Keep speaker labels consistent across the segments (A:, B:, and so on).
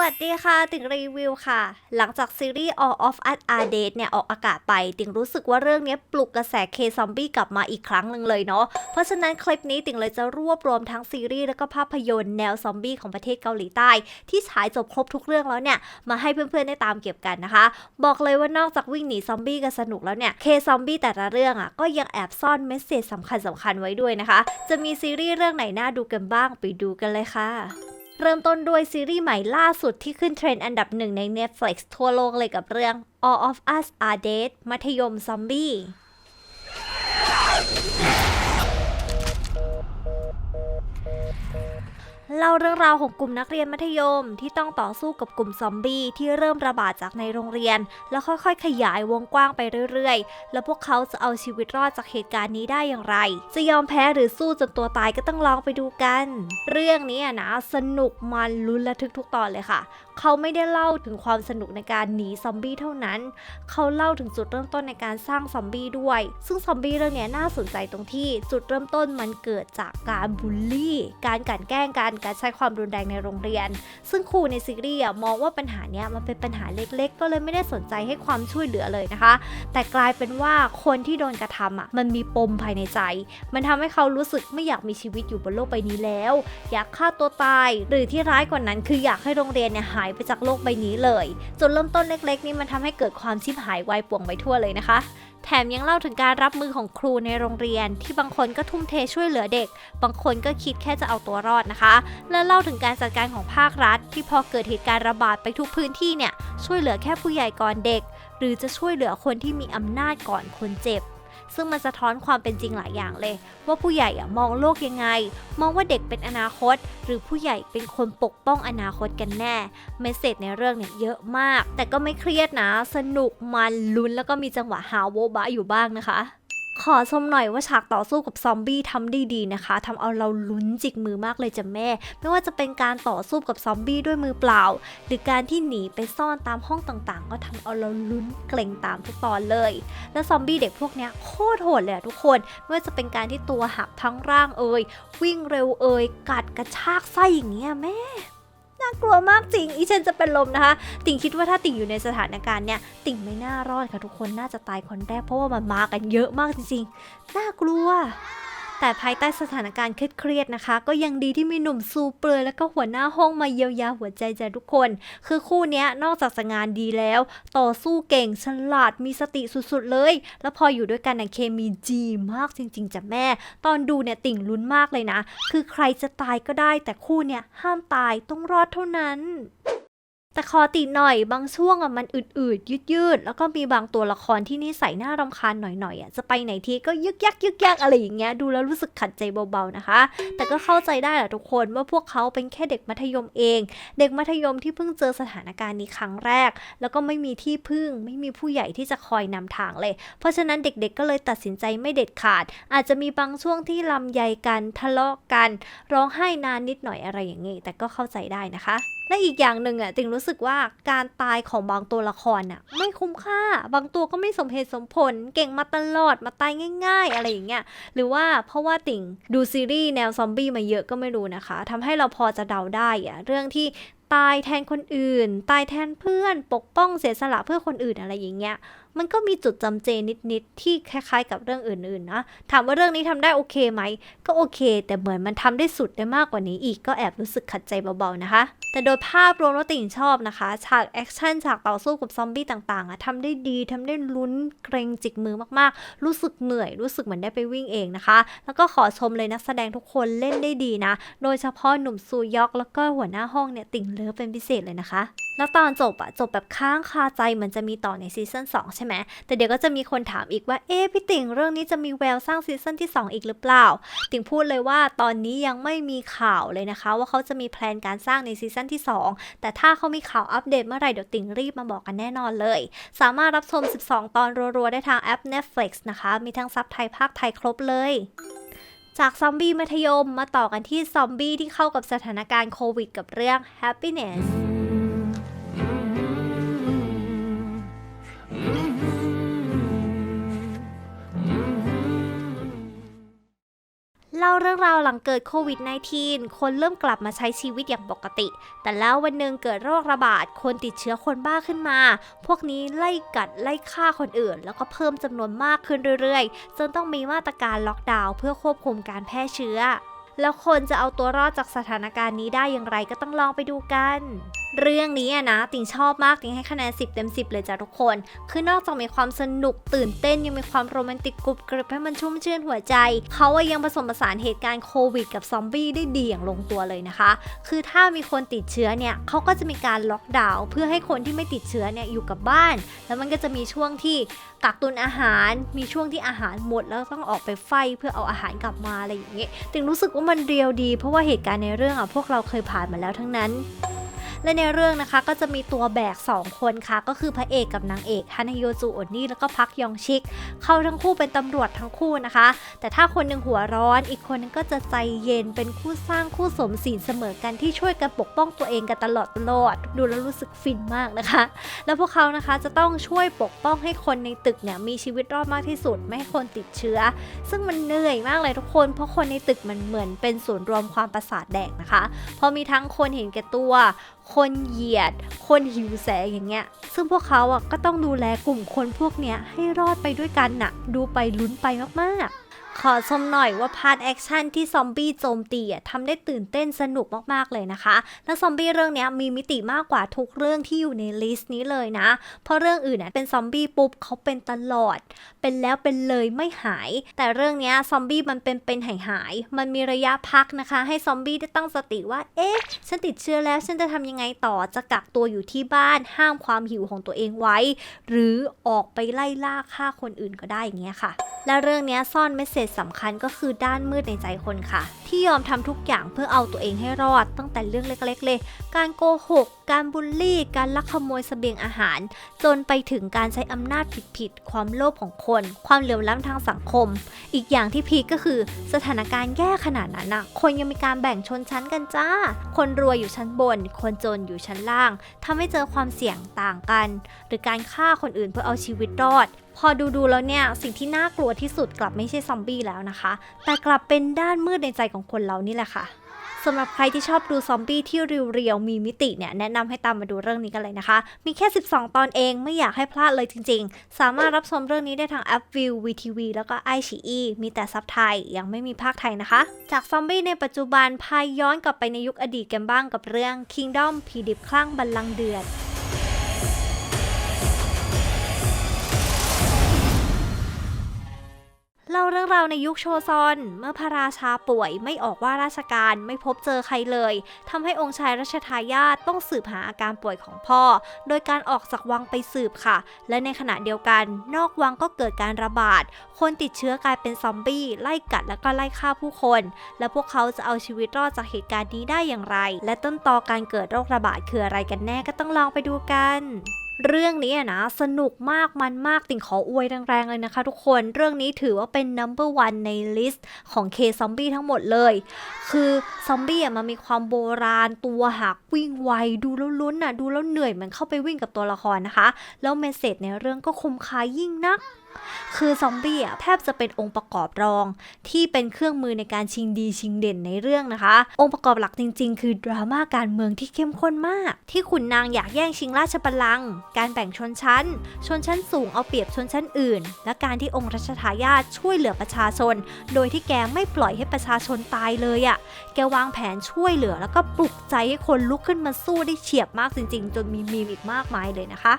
A: วัสดีค่ะ ติ่งรีวิวค่ะ หลังจากซีรีส์ All of Us Are Dead เนี่ย ออกอากาศไป ติ่งรู้สึกว่าเรื่องนี้ปลุกกระแสเคซอมบี้กลับมาอีกครั้งหนึ่งเลยเนาะ เพราะฉะนั้นคลิปนี้ติ่งเลยจะรวบรวมทั้งซีรีส์แล้วก็ภาพยนตร์แนวซอมบี้ของประเทศเกาหลีใต้ ที่ฉายจบครบทุกเรื่องแล้วเนี่ย มาให้เพื่อนๆได้ตามเก็บกันนะคะ บอกเลยว่านอกจากวิ่งหนีซอมบี้กันสนุกแล้วเนี่ยเคซอมบี้แต่ละเรื่องอะก็ยังแอบซ่อนเมสเซจสำคัญสำคัญไว้ด้วยนะคะ จะมีซีรีส์เรื่องไหนน่าดูกันบ้างไปดูกันเลยค่ะ เริ่มต้นด้วยซีรีส์ใหม่ล่าสุดที่ขึ้นเทรนด์อันดับหนึ่งใน Netflix ทั่วโลกเลยกับเรื่อง All of Us Are Dead มัธยมซอมบี้ เล่าเรื่องราวของกลุ่มนักเรียนมัธยมที่ต้องต่อสู้กับกลุ่มซอมบี้ที่เริ่มระบาดจากในโรงเรียน แล้วค่อยๆ ขยายวงกว้างไปเรื่อยๆ แล้วพวกเขาจะเอาชีวิตรอดจากเหตุการณ์นี้ได้อย่างไร จะยอมแพ้หรือสู้จนตัวตายก็ต้องลองไปดูกัน เรื่องนี้นะสนุกมันลุ้นระทึกทุกตอนเลยค่ะ เขาไม่ได้เล่าถึงความสนุกในการหนีซอมบี้เท่านั้น เขาเล่าถึงจุดเริ่มต้นในการสร้างซอมบี้ด้วย ซึ่งซอมบี้เรื่องนี้น่าสนใจตรงที่จุดเริ่มต้นมันเกิดจากการบูลลี่ การกลั่นแกล้งกันการใช้ความรุนแรงในโรงเรียน ซึ่งครูในซีรีส์มองว่าปัญหาเนี้ยมันเป็นปัญหาเล็กๆ ก็เลยไม่ได้สนใจให้ความช่วยเหลือเลยนะคะ แต่กลายเป็นว่าคนที่โดนกระทำอะมันมีปมภายในใจ มันทำให้เขารู้สึกไม่อยากมีชีวิตอยู่บนโลกใบนี้แล้ว อยากฆ่าตัวตาย หรือที่ร้ายกว่านั้น คืออยากให้โรงเรียนเนี่ยหายไปจากโลกใบนี้เลยจุดเริ่มต้นเล็ก ๆ นี่มันทำให้เกิดความชิบหายวายป่วงไปทั่วเลยนะคะ แถมยังเล่าถึงการรับมือของครูในโรงเรียน ที่บางคนก็ทุ่มเทช่วยเหลือเด็ก บางคนก็คิดแค่จะเอาตัวรอดนะคะ และเล่าถึงการจัดการของภาครัฐ ที่พอเกิดเหตุการณ์ระบาดไปทุกพื้นที่เนี่ยช่วยเหลือแค่ผู้ใหญ่ก่อนเด็ก หรือจะช่วยเหลือคนที่มีอำนาจก่อนคนเจ็บ ซึ่งมันสะท้อนความเป็นจริงหลายอย่างเลย ว่าผู้ใหญ่อะมองโลกยังไง มองว่าเด็กเป็นอนาคต หรือผู้ใหญ่เป็นคนปกป้องอนาคตกันแน่เมสเซจในเรื่องเนี่ยเยอะมาก แต่ก็ไม่เครียดนะ สนุกมันลุ้นแล้วก็มีจังหวะฮาวโวบะอยู่บ้างนะคะ ขอชมหน่อยว่าฉากต่อสู้กับซอมบี้ทำได้ดีนะคะทำเอาเราลุ้นจิกมือมากเลยจ้ะแม่ ไม่ว่าจะเป็นการต่อสู้กับซอมบี้ด้วยมือเปล่า หรือการที่หนีไปซ่อนตามห้องต่างๆ ก็ทำเอาเราลุ้นเกรงตามทุกตอนเลย แล้วซอมบี้เด็กพวกเนี้ยโคตรโหดเลยอะทุกคน ไม่ว่าจะเป็นการที่ตัวหักทั้งร่างเอ่ยวิ่งเร็วเอ่ยกัดกระชากไส้อย่างเงี้ยแม่ากลัวมากจริงอีเชนจะเป็นลมนะคะ ติ่งคิดว่าถ้าติ่งอยู่ในสถานการณ์เนี้ยติ่งไม่น่ารอดค่ะทุกคนน่าจะตายคนแรกเพราะว่ามันมากันเยอะมากจริงๆน่ากลัว แต่ภายใต้สถานการณ์เครียดๆนะคะ ก็ยังดีที่มีหนุ่มซูเปลือยแล้วก็หัวหน้าห้องมาเยียวยาหัวใจใจทุกคน คือคู่นี้นอกจากจะงานดีแล้ว ต่อสู้เก่งฉลาดมีสติสุดๆเลย แล้วพออยู่ด้วยกันนะเคมีจีมากจริงๆจ้ะแม่ ตอนดูเนี่ยติ่งลุ้นมากเลยนะ คือใครจะตายก็ได้ แต่คู่เนี่ยห้ามตายต้องรอดเท่านั้น แต่ขอติหน่อยบางช่วงอะมันอืดๆ ยืดๆ แล้วก็มีบางตัวละครที่นิสัยน่ารำคาญหน่อยๆอะจะไปไหนทีก็ยึกยักยึกยักอะไรอย่างเงี้ยดูแล้วรู้สึกขัดใจเบาๆนะคะ แต่ก็เข้าใจได้แหละทุกคนว่าพวกเขาเป็นแค่เด็กมัธยมเอง เด็กมัธยมที่เพิ่งเจอสถานการณ์นี้ครั้งแรก แล้วก็ไม่มีที่พึ่ง ไม่มีผู้ใหญ่ที่จะคอยนำทางเลย เพราะฉะนั้นเด็กๆก็เลยตัดสินใจไม่เด็ดขาด อาจจะมีบางช่วงที่ลำใยกันทะเลาะกัน ร้องไห้นานนิดหน่อยอะไรอย่างเงี้แต่ก็เข้าใจได้นะคะ และอีกอย่างหนึ่งอะติงรู้สึกว่าการตายของบางตัวละครอะไม่คุ้มค่า บางตัวก็ไม่สมเหตุสมผล เก่งมาตลอดมาตายง่าย ๆ อะไรอย่างเงี้ยหรือว่าเพราะว่าติ่งดูซีรีส์แนวซอมบี้มาเยอะก็ไม่รู้นะคะทำให้เราพอจะเดาได้อะเรื่องที่ตายแทนคนอื่น ตายแทนเพื่อน ปกป้องเสียสละเพื่อคนอื่นอะไรอย่างเงี้ยมันก็มีจุดจำเจนิดๆที่คล้ายๆ กับเรื่องอื่นๆนะถามว่าเรื่องนี้ทำได้โอเคไหม ก็โอเค แต่เหมือนมันทำได้สุดได้มากกว่านี้อีกก็แอบรู้สึกขัดใจเบาๆนะคะ แต่โดยภาพรวมแล้วติ่งชอบนะคะ ฉากแอคชั่นฉากต่อสู้กับซอมบี้ต่างๆอะทำได้ดีทำได้ลุ้นเกรงจิกมือมากๆ รู้สึกเหนื่อยรู้สึกเหมือนได้ไปวิ่งเองนะคะ แล้วก็ขอชมเลยนักแสดงทุกคนเล่นได้ดีนะ โดยเฉพาะหนุ่มซูยอกแล้วก็หัวหน้าห้องเนี่ยติ่งเลิฟเป็นพิเศษเลยนะคะ แล้วตอนจบอะจบแบบค้างคาใจเหมือนจะมีต่อในซีซั่น2ช่ไหมแต่เดี๋ยวก็จะมีคนถามอีกว่า เอ๊ะพี่ติ่งเรื่องนี้จะมีแววสร้างซีซั่นที่ 2 อีกหรือเปล่า ติ่งพูดเลยว่าตอนนี้ยังไม่มีข่าวเลยนะคะ ว่าเขาจะมีแพลนการสร้างในซีซั่นที่ 2 แต่ถ้าเขามีข่าวอัปเดตเมื่อไหร่เดี๋ยวติ่งรีบมาบอกกันแน่นอนเลย สามารถรับชม 12 ตอนรัวๆได้ทางแอป Netflix นะคะ มีทั้งซับไทยภาคไทยครบเลยจากซอมบี้มัธยมมาต่อกันที่ซอมบี้ที่เข้ากับสถานการณ์โควิดกับเรื่อง happiness เรื่องรื่องราวหลังเกิดโควิด -19 คนเริ่มกลับมาใช้ชีวิตอย่างปกติ แต่แล้ววันหนึ่งเกิดโรคระบาด คนติดเชื้อคนบ้าขึ้นมา พวกนี้ไล่กัดไล่ฆ่าคนอื่น แล้วก็เพิ่มจำนวนมากขึ้นเรื่อยๆ จนต้องมีมาตรการล็อกดาวน์เพื่อควบคุมการแพร่เชื้อ แล้วคนจะเอาตัวรอดจากสถานการณ์นี้ได้อย่างไรก็ต้องลองไปดูกันเรื่องนี้อะนะติงชอบมากติงให้คะแนน 10 เต็ม 10 เลยจ้ะทุกคน คือนอกจากมีความสนุกตื่นเต้นยังมีความโรแมนติกกรุบกริบให้มันชุ่มชื่นหัวใจ เขาอะยังผสมผสานเหตุการณ์โควิดกับซอมบี้ได้ดีอย่างลงตัวเลยนะคะ คือถ้ามีคนติดเชื้อเนี่ยเขาก็จะมีการล็อกดาวน์เพื่อให้คนที่ไม่ติดเชื้อเนี่ยอยู่กับบ้าน แล้วมันก็จะมีช่วงที่กักตุนอาหาร มีช่วงที่อาหารหมดแล้วต้องออกไปไฟเพื่อเอาอาหารกลับมาอะไรอย่างเงี้ยติงรู้สึกว่ามันเรียวดี เพราะว่าเหตุการณ์ในเรื่องอะพวกเราเคยผ่านมาแล้วทั้งนั้น และในในเรื่องนะคะ ก็จะมีตัวแบก 2 คนค่ะ ก็คือพระเอกกับนางเอกฮันฮโยจูโอนนี่แล้วก็พักยองชิก เขาทั้งคู่เป็นตำรวจทั้งคู่นะคะ แต่ถ้าคนหนึ่งหัวร้อน อีกคนนึงก็จะใจเย็นเป็นคู่สร้างคู่สมศีลเสมอกันที่ช่วยกันปกป้องตัวเองกันตลอดตลอด ดูแล้วรู้สึกฟินมากนะคะ แล้วพวกเขานะคะจะต้องช่วยปกป้องให้คนในตึกเนี่ยมีชีวิตรอดมากที่สุดไม่ให้คนติดเชื้อ ซึ่งมันเหนื่อยมากเลยทุกคน เพราะคนในตึกมันเหมือนเป็นศูนย์รวมความประสาทแดกนะคะพราะมีทั้งคนเห็นแก่ตัว คนเหยียด คนหิวแสงอย่างเงี้ย ซึ่งพวกเขาอะก็ต้องดูแลกลุ่มคนพวกเนี้ยให้รอดไปด้วยกันน่ะดูไปลุ้นไปมากๆ ขอชมหน่อยว่าพาร์ทแอคชั่นที่ซอมบี้โจมตีอะทำได้ตื่นเต้นสนุกมากๆเลยนะคะ และซอมบี้เรื่องนี้มีมิติมากกว่าทุกเรื่องที่อยู่ในลิสต์นี้เลยนะ เพราะเรื่องอื่นน่ะเป็นซอมบี้ปุ๊บเขาเป็นตลอด เป็นแล้วเป็นเลยไม่หาย แต่เรื่องนี้ซอมบี้มันเป็นเป็นหายหายมันมีระยะพักนะคะ ให้ซอมบี้ได้ตั้งสติว่า เอ๊ะ ฉันติดเชื้อแล้วฉันจะทำยังไงต่อจะกักตัวอยู่ที่บ้านห้ามความหิวของตัวเองไว้ หรือออกไปไล่ล่าฆ่าคนอื่นก็ได้อย่างเงี้ยค่ะ และเรื่องนี้ซ่อนเมสเซจสำคัญก็คือด้านมืดในใจคนค่ะ ที่ยอมทำทุกอย่างเพื่อเอาตัวเองให้รอดตั้งแต่เรื่องเล็กๆเลย การโกหก การบูลลี่ การลักขโมยเสบียงอาหาร จนไปถึงการใช้อำนาจผิดๆ ความโลภของคน ความเหลื่อมล้ำทางสังคม อีกอย่างที่พีคก็คือสถานการณ์แย่ขนาดนั้นนะคนยังมีการแบ่งชนชั้นกันจ้า คนรวยอยู่ชั้นบน คนจนอยู่ชั้นล่างทำให้เจอความเสี่ยงต่างกัน หรือการฆ่าคนอื่นเพื่อเอาชีวิตรอดพอดูดูๆแล้วเนี่ย สิ่งที่น่ากลัวที่สุดกลับไม่ใช่ซอมบี้แล้วนะคะ แต่กลับเป็นด้านมืดในใจของคนเรานี่แหละค่ะสำหรับใครที่ชอบดูซอมบี้ที่เรียวๆมีมิติเนี่ยแนะนำให้ตามมาดูเรื่องนี้กันเลยนะคะ มีแค่ 12 ตอนเองไม่อยากให้พลาดเลยจริง ๆ สามารถรับชมเรื่องนี้ได้ทางแอปวิว VTV แล้วก็ i อ e มีแต่ซับไทย ยังไม่มีภาคไทยนะคะ จากซอมบี้ในปัจจุบันพายย้อนกลับไปในยุคอดีตกันบ้างกับเรื่อง Kingdom ผีดิบคลั่งบัลลังก์เดือด เล่าเรื่องราวในยุคโชซอน เมื่อพระราชาป่วยไม่ออกว่าราชการไม่พบเจอใครเลยทำให้องค์ชายรัชทายาทต้องสืบหาอาการป่วยของพ่อ โดยการออกจากวังไปสืบค่ะ และในขณะเดียวกัน นอกวังก็เกิดการระบาด คนติดเชื้อกลายเป็นซอมบี้ไล่กัดแล้วก็ไล่ฆ่าผู้คน และพวกเขาจะเอาชีวิตรอดจากเหตุการณ์นี้ได้อย่างไร และต้นตอการเกิดโรคระบาดคืออะไรกันแน่ก็ต้องลองไปดูกัน เรื่องนี้อะนะสนุกมากมันมากติ่งขออวยแรงๆเลยนะคะทุกคนเรื่องนี้ถือว่าเป็น number one ในลิสต์ของเคซอมบี้ทั้งหมดเลย คือซอมบี้อะมันมีความโบราณตัวหักวิ่งไว ดูแล้วลุ้นอะดูแล้วเหนื่อยเหมือนเข้าไปวิ่งกับตัวละครนะคะ แล้วเมสเซจในเรื่องก็คมคายยิ่งนัก คือซอมบี้อะแทบจะเป็นองค์ประกอบรอง ที่เป็นเครื่องมือในการชิงดีชิงเด่นในเรื่องนะคะ องค์ประกอบหลักจริง ๆ คือดราม่าการเมืองที่เข้มข้นมาก ที่ขุนนางอยากแย่งชิงราชบัลลังก์การแบ่งชนชั้น ชนชั้นสูงเอาเปรียบชนชั้นอื่น และการที่องค์รัชทายาทช่วยเหลือประชาชน โดยที่แกไม่ปล่อยให้ประชาชนตายเลยอะ่ะแกวางแผนช่วยเหลือ แล้วก็ปลุกใจให้คนลุกขึ้นมาสู้ได้เฉียบมากจริง ๆ จนมีมีมอีกมากมายเลยนะคะ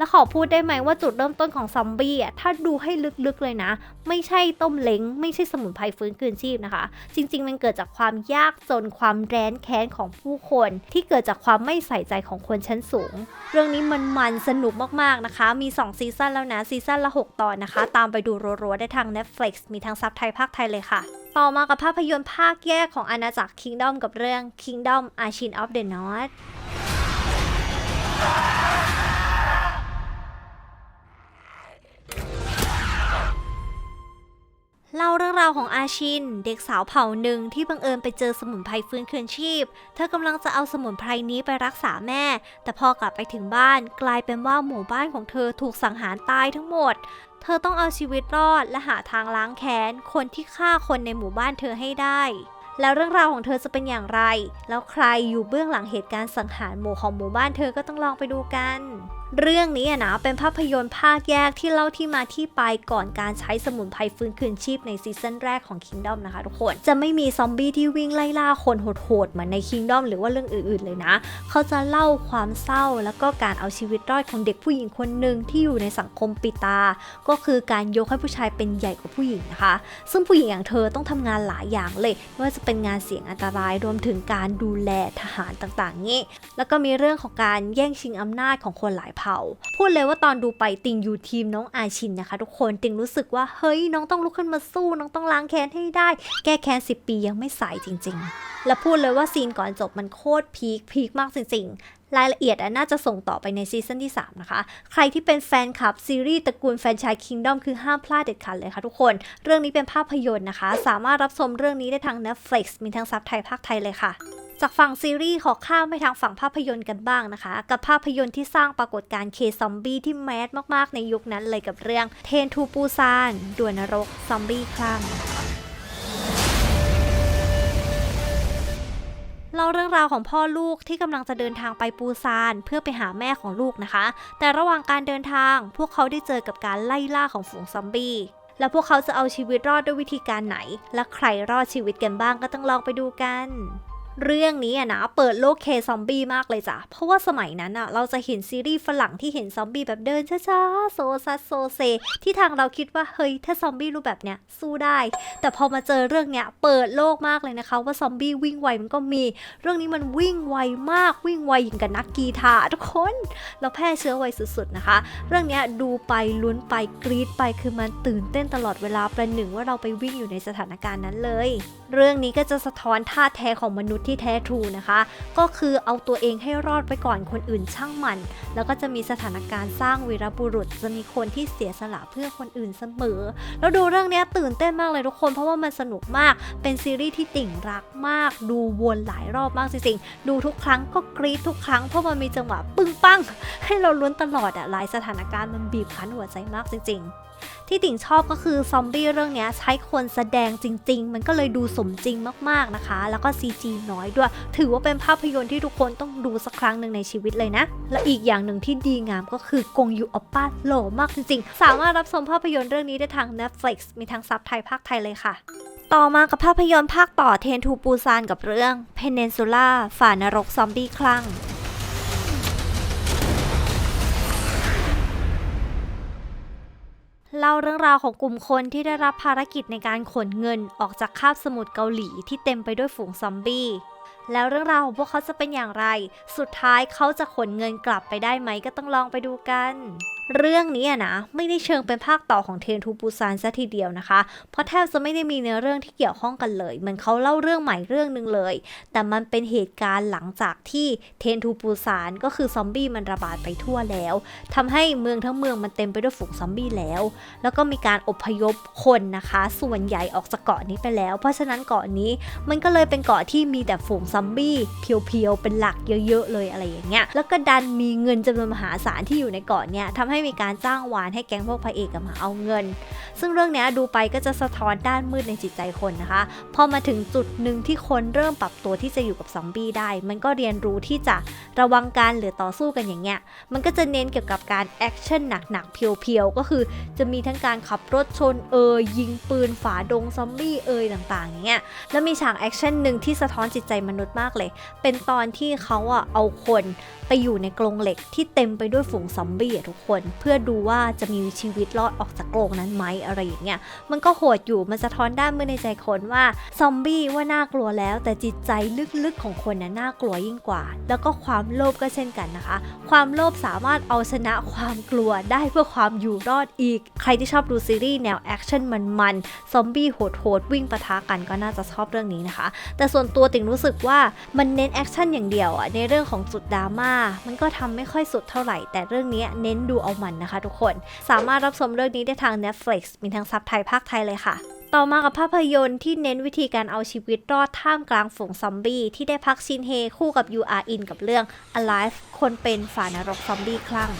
A: แล้วขอพูดได้ไหมว่าจุดเริ่มต้นของซอมบี้อะถ้าดูให้ลึกๆเลยนะ ไม่ใช่ต้มเล้งไม่ใช่สมุนไพรฟื้นคืนชีพนะคะ จริง ๆ มันเกิดจากความยากจนความแร้นแค้นของผู้คน ที่เกิดจากความไม่ใส่ใจของคนชั้นสูง เรื่องนี้มันมันสนุกมากๆนะคะ มี 2 ซีซั่นแล้วนะซีซั่นละ 6 ตอนนะคะ ตามไปดูรัวๆได้ทาง Netflix มีทั้งซับไทยภาคไทยเลยค่ะต่อมากับภาพยนตร์ภาคแยกของอาณาจักร Kingdom กับเรื่อง Kingdom Archon of the North เล่าเรื่องราวของอาชิน เด็กสาวเผ่าหนึ่งที่บังเอิญไปเจอสมุนไพรฟื้นคืนชีพ เธอกำลังจะเอาสมุนไพรนี้ไปรักษาแม่ แต่พอกลับไปถึงบ้านกลายเป็นว่าหมู่บ้านของเธอถูกสังหารตายทั้งหมด เธอต้องเอาชีวิตรอดและหาทางล้างแค้น คนที่ฆ่าคนในหมู่บ้านเธอให้ได้ แล้วเรื่องราวของเธอจะเป็นอย่างไร แล้วใครอยู่เบื้องหลังเหตุการณ์สังหารหมู่ของหมู่บ้านเธอก็ต้องลองไปดูกัน เรื่องนี้อะนะเป็นภาพยนตร์ภาคแยกที่เล่าที่มาที่ไปก่อนการใช้สมุนไพรฟื้นคืนชีพในซีซั่นแรกของ Kingdom นะคะทุกคน จะไม่มีซอมบี้ที่วิ่งไล่ล่าคนโหดๆเหมือนใน Kingdom หรือว่าเรื่องอื่นๆเลยนะ เขาจะเล่าความเศร้าแล้วก็การเอาชีวิตรอดของเด็กผู้หญิงคนหนึ่งที่อยู่ในสังคมปิตา ก็คือการยกให้ผู้ชายเป็นใหญ่กว่าผู้หญิงนะคะ ซึ่งผู้หญิงอย่างเธอต้องทำงานหลายอย่างเลยไม่ว่าจะเป็นงานเสี่ยงอันตรายรวมถึงการดูแลทหารต่างๆงี้แล้วก็มีเรื่องของการแย่งชิงอำนาจของคนหลายเผา พูดเลยว่าตอนดูไปติงอยู่ทีมน้องอาชินนะคะ ทุกคนติงรู้สึกว่าเฮ้ยน้องต้องลุกขึ้นมาสู้ น้องต้องล้างแค้นให้ได้ แก้แค้น10 ปียังไม่สายจริง ๆ แล้วพูดเลยว่าซีนก่อนจบมันโคตรพีคพีคมากจริงๆรายละเอียดน่าจะส่งต่อไปในซีซั่นที่ 3 นะคะ ใครที่เป็นแฟนคลับ ซีรีส์ตระกูลแฟนชายคิงดอมคือห้ามพลาดเด็ดขาดเลยค่ะทุกคน เรื่องนี้เป็นภาพยนตร์นะคะ สามารถรับชมเรื่องนี้ได้ทาง Netflix มีทั้งซับไทยภาคไทยเลยค่ะ จากฝั่งซีรีส์ขอข้ามไปทางฝั่งภาพยนตร์กันบ้างนะคะ กับภาพยนตร์ที่สร้างปรากฏการณ์เคซอมบี้ที่แมสมากๆ ในยุคนั้นเลยกับเรื่องเทนทูปูซานดวนนรกซอมบี้คลั่งเล่าเรื่องราวของพ่อลูกที่กำลังจะเดินทางไปปูซานเพื่อไปหาแม่ของลูกนะคะ แต่ระหว่างการเดินทางพวกเขาได้เจอกับการไล่ล่าของฝูงซอมบี้แล้วพวกเขาจะเอาชีวิตรอดด้วยวิธีการไหน และใครรอดชีวิตกันบ้างก็ต้องลองไปดูกัน เรื่องนี้อะนะเปิดโลกเคซอมบี้มากเลยจ้ะ เพราะว่าสมัยนั้นอะเราจะเห็นซีรีส์ฝรั่งที่เห็นซอมบี้แบบเดินช้าๆโซซัสโซเซ ที่ทางเราคิดว่าเฮ้ยถ้าซอมบี้รูปแบบเนี้ยสู้ได้ แต่พอมาเจอเรื่องเนี้ยเปิดโลกมากเลยนะคะ ว่าซอมบี้วิ่งไวมันก็มี เรื่องนี้มันวิ่งไวมากวิ่งไวอย่างกับนักกีฬาทุกคนแล้วแพร่เชื้อไวสุดๆนะคะ เรื่องเนี้ยดูไปลุ้นไปกรี๊ดไปคือมันตื่นเต้นตลอดเวลาประหนึ่งว่าเราไปวิ่งอยู่ในสถานการณ์นั้นเลย เรื่องนี้ก็จะสะท้อนท่าแท้ของมนุษย์ที่แท้ทรูนะคะ ก็คือเอาตัวเองให้รอดไปก่อนคนอื่นช่างมัน แล้วก็จะมีสถานการณ์สร้างวีรบุรุษ จะมีคนที่เสียสละเพื่อคนอื่นเสมอ แล้วดูเรื่องนี้ตื่นเต้นมากเลยทุกคน เพราะว่ามันสนุกมาก เป็นซีรีส์ที่ติ่งรักมาก ดูวนหลายรอบมากจริงๆ ดูทุกครั้งก็กรี๊ดทุกครั้ง เพราะมันมีจังหวะปึ้งปังให้เราลุ้นตลอดอะหลายสถานการณ์มันบีบคั้นหัวใจมากจริง ๆ ที่ติ่งชอบก็คือซอมบี้เรื่องนี้ใช้คนแสดงจริง ๆ มันก็เลยดูสมจริงมากๆนะคะ แล้วก็ CG น้อยด้วย ถือว่าเป็นภาพยนตร์ที่ทุกคนต้องดูสักครั้งหนึ่งในชีวิตเลยนะ และอีกอย่างหนึ่งที่ดีงามก็คือกงยูออปป้าโหล่มากจริง ๆ สามารถรับชมภาพยนตร์เรื่องนี้ได้ทาง Netflix มีทั้งซับไทยภาคไทยเลยค่ะต่อมากับภาพยนตร์ภาคต่อเทนทูปูซานกับเรื่อง Peninsula ฝ่านรกซอมบี้คลั่ง เล่าเรื่องราวของกลุ่มคนที่ได้รับภารกิจในการขนเงินออกจากคาบสมุทรเกาหลีที่เต็มไปด้วยฝูงซอมบี้ แล้วเรื่องราวของพวกเขาจะเป็นอย่างไร สุดท้ายเขาจะขนเงินกลับไปได้ไหมก็ต้องลองไปดูกัน เรื่องนี้นะไม่ได้เชิงเป็นภาคต่อของเทนทูปูซานซะทีเดียวนะคะ เพราะแทบจะไม่ได้มีเนื้อเรื่องที่เกี่ยวข้องกันเลยเหมือนเขาเล่าเรื่องใหม่เรื่องหนึ่งเลย แต่มันเป็นเหตุการณ์หลังจากที่เทนทูปูซานก็คือซอมบี้มันระบาดไปทั่วแล้วทำให้เมืองทั้งเมืองมันเต็มไปด้วยฝูงซอมบี้แล้ว แล้วก็มีการอพยพคนนะคะ ส่วนใหญ่ออกจากเกาะนี้ไปแล้ว เพราะฉะนั้นเกาะนี้มันก็เลยเป็นเกาะที่มีแต่ฝูงซอมบี้เพียวๆเป็นหลักเยอะๆเลยอะไรอย่างเงี้ย แล้วก็ดันมีเงินจำนวนมหาศาลที่อยู่ในเกาะเนี่ยทำให้มีการจ้างวานให้แก๊งพวกพระเอกมาเอาเงิน ซึ่งเรื่องนี้ดูไปก็จะสะท้อนด้านมืดในจิตใจคนนะคะ พอมาถึงจุดหนึ่งที่คนเริ่มปรับตัวที่จะอยู่กับซอมบี้ได้ มันก็เรียนรู้ที่จะระวังการหรือต่อสู้กันอย่างเงี้ย มันก็จะเน้นเกี่ยวกับการแอคชั่นหนักๆ เพียวๆ ก็คือจะมีทั้งการขับรถชนเอยยิงปืนฝาดงซอมบี้เอยต่างๆอย่างเงี้ย แล้วมีฉากแอคชั่นหนึ่งที่สะท้อนจิตใจมนุษย์มากเลย เป็นตอนที่เขาอะเอาคน ไปอยู่ในกรงเหล็กที่เต็มไปด้วยฝูงซอมบี้อะทุกคน เพื่อดูว่าจะมีชีวิตรอดออกจากกรงนั้นไหมอะไรอย่างเงี้ยมันก็โหดอยู่มันสะท้อนด้านมือในใจคนว่าซอมบี้ว่าน่ากลัวแล้ว แต่จิตใจลึกๆของคนน่ะน่ากลัวยิ่งกว่า แล้วก็ความโลภก็เช่นกันนะคะ ความโลภสามารถเอาชนะความกลัวได้เพื่อความอยู่รอดอีก ใครที่ชอบดูซีรีส์แนวแอคชั่นมันๆซอมบี้โหดๆวิ่งปะทะกันก็น่าจะชอบเรื่องนี้นะคะ แต่ส่วนตัวติ่งรู้สึกว่ามันเน้นแอคชั่นอย่างเดียวอะในเรื่องของจุดดราม่ามันก็ทำไม่ค่อยสุดเท่าไหร่ แต่เรื่องนี้เน้นดูเอามันนะคะทุกคน สามารถรับชมเรื่องนี้ได้ทาง Netflix มีทั้งซับไทยภาคไทยเลยค่ะต่อมากับภาพยนตร์ที่เน้นวิธีการเอาชีวิตรอดท่ามกลางฝูงซอมบี้ที่ได้พักชินเฮคู่กับยูอาอินกับเรื่อง Alive คนเป็นฝ่านรกซอมบี้คลั่ง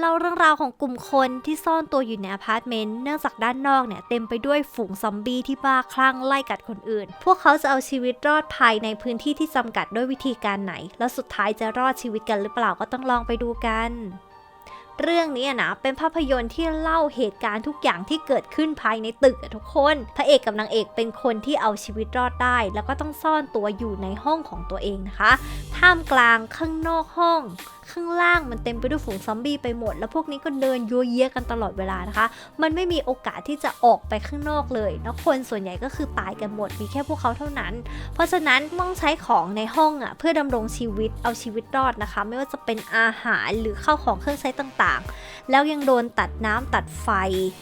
A: เล่าเรื่องราวของกลุ่มคนที่ซ่อนตัวอยู่ในอพาร์ตเมนต์เนื่องจากด้านนอกเนี่ยเต็มไปด้วยฝูงซอมบี้ที่บ้าคลั่งไล่กัดคนอื่น พวกเขาจะเอาชีวิตรอดภายในพื้นที่ที่จำกัดด้วยวิธีการไหน แล้วสุดท้ายจะรอดชีวิตกันหรือเปล่าก็ต้องลองไปดูกัน เรื่องนี้นะเป็นภาพยนตร์ที่เล่าเหตุการณ์ทุกอย่างที่เกิดขึ้นภายในตึกทุกคน พระเอกกับนางเอกเป็นคนที่เอาชีวิตรอดได้ แล้วก็ต้องซ่อนตัวอยู่ในห้องของตัวเองนะคะท่ามกลางข้างนอกห้องข้างล่างมันเต็มไปด้วยฝูงซอมบี้ไปหมด แล้วพวกนี้ก็เดินยัวเยียกันตลอดเวลานะคะ มันไม่มีโอกาสที่จะออกไปข้างนอกเลยแล้วคนส่วนใหญ่ก็คือตายกันหมด มีแค่พวกเขาเท่านั้น เพราะฉะนั้นต้องใช้ของในห้องอะเพื่อดำรงชีวิตเอาชีวิตรอดนะคะ ไม่ว่าจะเป็นอาหารหรือข้าวของเครื่องใช้ต่างๆ แล้วยังโดนตัดน้ำตัดไฟ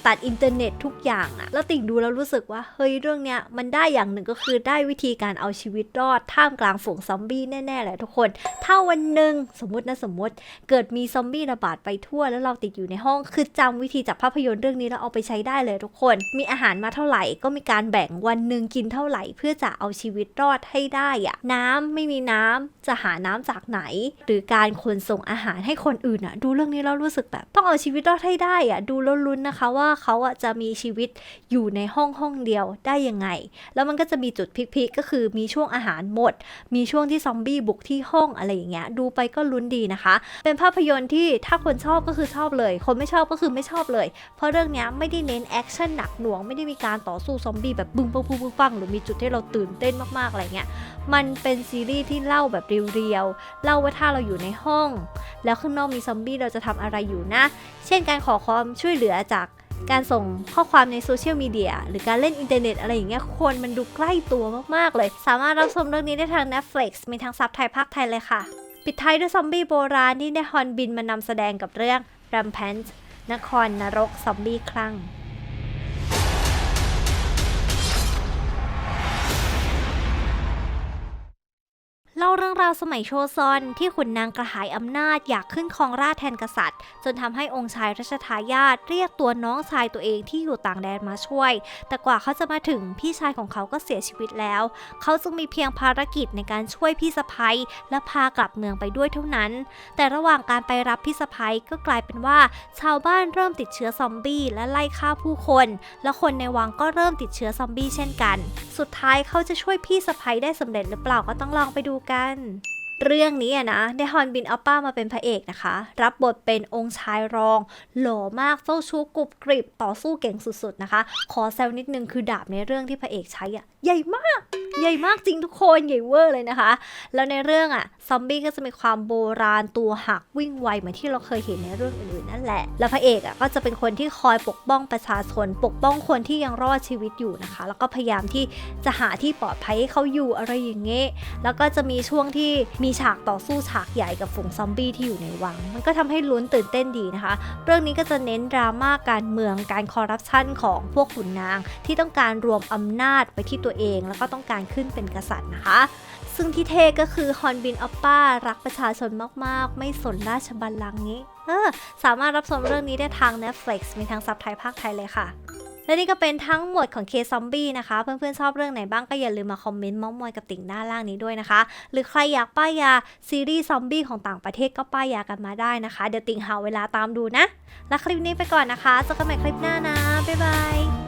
A: ตัดอินเทอร์เน็ตทุกอย่างอะแล้วติ่งดูแล้วรู้สึกว่า เฮ้ยเรื่องเนี้ยมันได้อย่างหนึ่งก็คือได้วิธีการเอาชีวิตรอดท่ามกลางฝูงซอมบี้แน่ๆแหละทุกคน ถ้าวันหนึ่งสมมตินะสมมติ เกิดมีซอมบี้ระบาดไปทั่ว แล้วเราติดอยู่ในห้องคือจำวิธีจากภาพยนตร์เรื่องนี้แล้วเอาไปใช้ได้เลยทุกคน มีอาหารมาเท่าไหร่ก็มีการแบ่งวันหนึ่งกินเท่าไหร่ เพื่อจะเอาชีวิตรอดให้ได้อะน้ำไม่มีน้ำจะหาน้ำจากไหน หรือการขนส่งอาหารให้คนอื่นอะดูเรื่องนี้แล้วรู้สึกแบบต้องเอาชีวิตรอดให้ได้อะดูแล้วลุ้นนะคะว่าเขาอะจะมีชีวิตอยู่ในห้องห้องเดียวได้ยังไง แล้วมันก็จะมีจุดพลิกๆก็คือมีช่วงอาหารหมด มีช่วงที่ซอมบี้บุกที่ห้องอะไรอย่างเงี้ยดูไปก็ลุ้นดีนะคะ เป็นภาพยนตร์ที่ถ้าคนชอบก็คือชอบเลย คนไม่ชอบก็คือไม่ชอบเลย เพราะเรื่องเนี้ยไม่ได้เน้นแอคชั่นหนักหน่วงไม่ได้มีการต่อสู้ซอมบี้แบบบึ้งปังปุ้งปังหรือมีจุดที่เราตื่นเต้นมากๆอะไรเงี้ยมันเป็นซีรีส์ที่เล่าแบบเรียวๆเล่าว่าถ้าเราอยู่ในห้อง แล้วข้างนอกมีซอมบี้เราจะทำอะไรอยู่นะ เช่นการขอความช่วยเหลือจากการส่งข้อความในโซเชียลมีเดียหรือการเล่นอินเทอร์เน็ตอะไรอย่างเงี้ยคนมันดูใกล้ตัวมากๆเลย สามารถรับชมเรื่องนี้ได้ทาง Netflix มีทั้งซับไทยภาคไทยเลยค่ะ ปิดท้ายด้วยซอมบี้โบราณที่ได้ฮอนบินมานำแสดงกับเรื่อง Rampant นครนรกซอมบี้คลั่ง เล่าเรื่องราวสมัยโชซอนที่ขุนนางกระหายอำนาจอยากขึ้นครองราชแทนกษัตริย์ จนทำให้องค์ชายรัชทายาทเรียกตัวน้องชายตัวเองที่อยู่ต่างแดนมาช่วย แต่กว่าเขาจะมาถึงพี่ชายของเขาก็เสียชีวิตแล้ว เขาจึงมีเพียงภารกิจในการช่วยพี่สะพ้ยและพากลับเมืองไปด้วยเท่านั้น แต่ระหว่างการไปรับพี่สะพ้ยก็กลายเป็นว่า ชาวบ้านเริ่มติดเชื้อซอมบี้และไล่ฆ่าผู้คน และคนในวังก็เริ่มติดเชื้อซอมบี้เช่นกัน สุดท้ายเขาจะช่วยพี่สะพ้ยได้สำเร็จหรือเปล่าก็ต้องลองไปดูกัน เรื่องนี้อะนะได้ฮอนบินอัลป้ามาเป็นพระเอกนะคะ รับบทเป็นองค์ชายรอง หล่อมากเจ้าชู้กรุบกริบต่อสู้เก่งสุดๆนะคะ ขอแซวนิดนึงคือดาบในเรื่องที่พระเอกใช้อะใหญ่มาก ใหญ่มากจริงทุกคนใหญ่เวอร์เลยนะคะ แล้วในเรื่องอะซอมบี้ก็จะมีความโบราณตัวหักวิ่งไวเหมือนที่เราเคยเห็นในเรื่องอื่นๆนั่นแหละ แล้วพระเอกอะก็จะเป็นคนที่คอยปกป้องประชาชน ปกป้องคนที่ยังรอดชีวิตอยู่นะคะ แล้วก็พยายามที่จะหาที่ปลอดภัยให้เขาอยู่อะไรอย่างเงี้ยแล้วก็จะมีช่วงที่มีีฉากต่อสู้ฉากใหญ่กับฝูงซอมบี้ที่อยู่ในวัง มันก็ทำให้ลุ้นตื่นเต้นดีนะคะ เรื่องนี้ก็จะเน้นดราม่าการเมืองการคอร์รัปชันของพวกขุนนาง ที่ต้องการรวมอำนาจไปที่ตัวเอง แล้วก็ต้องการขึ้นเป็นกษัตริย์นะคะ ซึ่งที่เท่ก็คือฮอนบินอปป้ารักประชาชนมากๆ ไม่สนราชบัลลังก์นี้เออสามารถรับชมเรื่องนี้ได้ทาง Netflix มีทั้งซับไทยภาคไทยเลยค่ะ และนี่ก็เป็นทั้งหมดของเคซอมบี้นะคะ เพื่อนๆชอบเรื่องไหนบ้างก็อย่าลืมมาคอมเมนต์ม้อมมอยกับติ่งด้านล่างนี้ด้วยนะคะ หรือใครอยากป้ายยาซีรีส์ซอมบี้ของต่างประเทศก็ป้ายยากันมาได้นะคะ เดี๋ยวติ่งหาเวลาตามดูนะ และคลิปนี้ไปก่อนนะคะเจอกันใหม่คลิปหน้านะ บ๊ายบาย